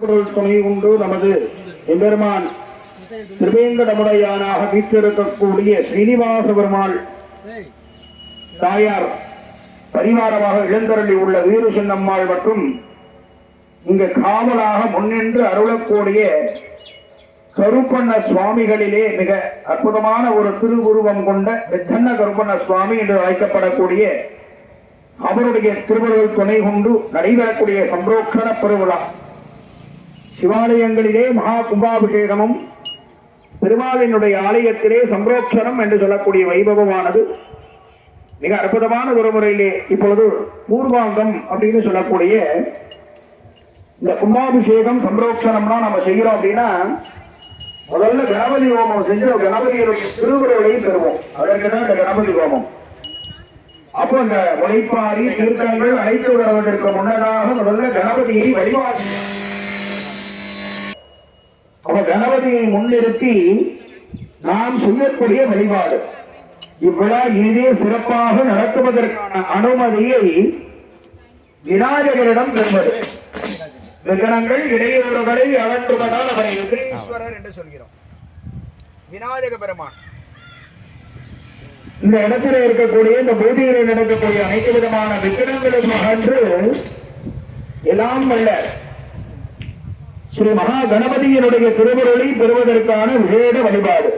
துணை உண்டு. நமது எம்பெருமான் திருவேங்கடமுடையானாக வீட்டிருக்கக்கூடிய ஸ்ரீனிவாச பெருமாள் தாயார் பரிவாரமாக இளந்தரளி உள்ள வீரு சின்னம்மாள் மற்றும் இங்கு காவலாக முன்னின்று அருளக்கூடிய கருப்பண்ண சுவாமிகளிலே மிக அற்புதமான ஒரு திருவுருவம் கொண்ட வெத்தன்ன கருப்பண்ண சுவாமி என்று அழைக்கப்படக்கூடிய அவருடைய திருவருள் துணை கொண்டு நடைபெறக்கூடிய சம்பரோக்ஷண பெருவிழா. சிவாலயங்களிலே மகா கும்பாபிஷேகமும் பெருமாளினுடைய ஆலயத்திலே சம்பரோக்ஷணம் என்று சொல்லக்கூடிய வைபவமானது. மிக அற்புதமான ஒரு முறையிலே இப்பொழுது பூர்வாங்கம் அப்படின்னு சொல்லக்கூடிய இந்த கும்பாபிஷேகம் சம்பரோக்ஷணம்னா நம்ம செய்கிறோம் அப்படின்னா முதல்ல கணபதி ஹோமம் செஞ்சு கணபதியுடைய திருவுருளை பெறுவோம் அதற்கு தான் இந்த கணபதி ஹோமம். அப்போ இந்த உழைப்பாரி தீர்த்தங்கள் அழைத்து வருவதற்கு முன்னதாக முதல்ல கணபதியை வழிபாடு அவ கணபதியை முன்னிறுத்தி நாம் செய்யக்கூடிய வழிபாடு. இவ்விழா இனிதே சிறப்பாக நடத்துவதற்கான அனுமதியை விநாயகரிடம் பெறுவது. விகனங்கள் இடையூறுகளை அகற்றுவதால் அவரை விக்னேஸ்வரர் ஈஸ்வரர் என்று சொல்கிறோம். விநாயக பெருமான். இந்த இடத்துல இருக்கக்கூடிய இந்த பூமியில நடக்கக்கூடிய அனைத்து விதமான விக்கிரங்களும் அகன்று எல்லாம் வல்ல. ஸ்ரீ மகா கணபதியினுடைய திருவுருளை பெறுவதற்கான விசேட வழிபாடு.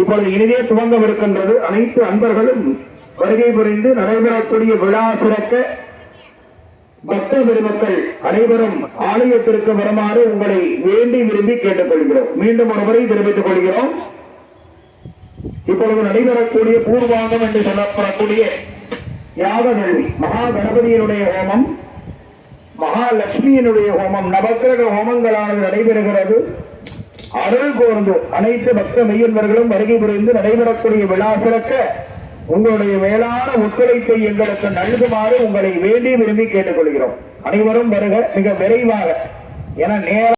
இப்பொழுது இனிதே துவங்கவிருக்கின்றது அனைத்து அன்பர்களும் வருகை புரிந்து நடைபெறக்கூடிய விழா சிறக்க பக்த பெருமக்கள் அனைவரும் ஆலயத்திற்கு வருமாறு உங்களை வேண்டி விரும்பி கேட்டுக்கொள்கிறோம். மீண்டும் ஒரு முறை தெரிவித்துக் கொள்கிறோம். இப்பொழுது நடைபெறக்கூடிய பூர்வாங்கம் என்று சொல்லப்படக்கூடிய யாகவேள்வி மகா கணபதியினுடைய ஹோமம். மகாலட்சுமியினுடைய ஹோமம் நவக்கிரக ஹோமங்களானது நடைபெறுகிறது. அருள் கோர்ந்து அனைத்து பக்த மெய்யன்பர்களும் வருகை புரிந்து நடைபெறக்கூடிய விழா சிறக்க உங்களுடைய மேலான ஒத்துழைப்பை எங்களுக்கு நல்குமாறு உங்களை வேண்டி விரும்பி கேட்டுக்கொள்கிறோம். அனைவரும் வருக மிக விரைவாக. என நேர